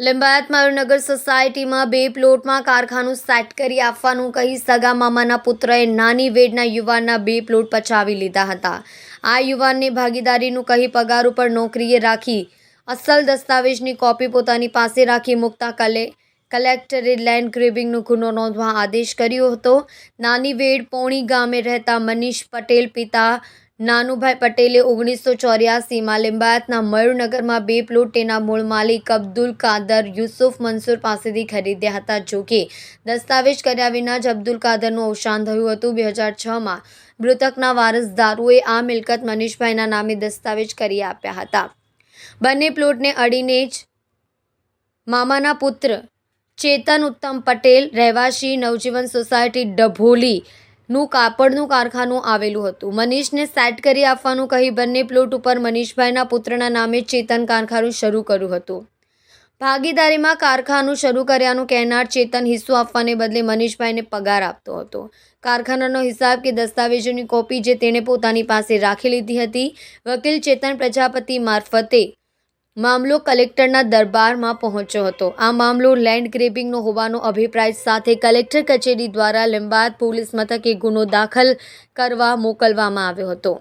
લિંબાયત મારુનગર સોસાયટીમાં બે પ્લોટમાં કારખાનું સેટ કરી આપવાનું કહી સગા મામાના પુત્રએ નાની વેડના યુવાનના બે પ્લોટ પચાવી લીધા હતા. આ યુવાનને ભાગીદારીનું કહી પગાર ઉપર નોકરીએ રાખી અસલ દસ્તાવેજની કોપી પોતાની પાસે રાખી મુકતા કલે, કલેક્ટરે લેન્ડ ગ્રેબિંગનો ગુનો નોંધવા આદેશ કર્યો હતો. નાની વેડ પોણી ગામે રહેતા મનીષ પટેલ પિતા નાનુભાઈ પટેલે ઓગણીસો ચોર્યાસીમાં લિંબાયતના મયુરનગરમાં બે પ્લોટ તેના મૂળ માલિક અબ્દુલ કાદર યુસુફ મંસૂર પાસેથી ખરીદ્યા હતા. જો કે દસ્તાવેજ કર્યા વિના જ અબ્દુલ કાદરનું અવસાન થયું હતું. બે હજાર છમાં મૃતકના વારસદારોએ આ મિલકત મનીષભાઈના નામે દસ્તાવેજ કરી આપ્યા હતા. બંને પ્લોટને અડીને જ મામાના પુત્ર ચેતન ઉત્તમ પટેલ, રહેવાસી નવજીવન સોસાયટી ડભોલી નું કાપડનું કારખાનું આવેલું હતું. મનીષને સેટ કરી આપવાનું કહી બંને પ્લોટ ઉપર મનીષભાઈના પુત્રના નામે ચેતન કારખાનું શરૂ કર્યું હતું. ભાગીદારીમાં કારખાનું શરૂ કર્યાનું કહેનાર ચેતન હિસ્સો આપવાને બદલે મનીષભાઈને પગાર આપતો હતો. કારખાનાનો હિસાબ કે દસ્તાવેજોની કોપી જે તેણે પોતાની પાસે રાખી લીધી હતી, વકીલ ચેતન પ્રજાપતિ મારફતે મામલો કલેક્ટરના દરબારમાં પહોંચ્યો હતો. આ મામલો લેન્ડ ગ્રેબિંગનો હોવાનો અભિપ્રાય સાથે કલેક્ટર કચેરી દ્વારા લિંબાયત પોલીસ મથકે ગુનો દાખલ કરવા મોકલવામાં આવ્યો હતો.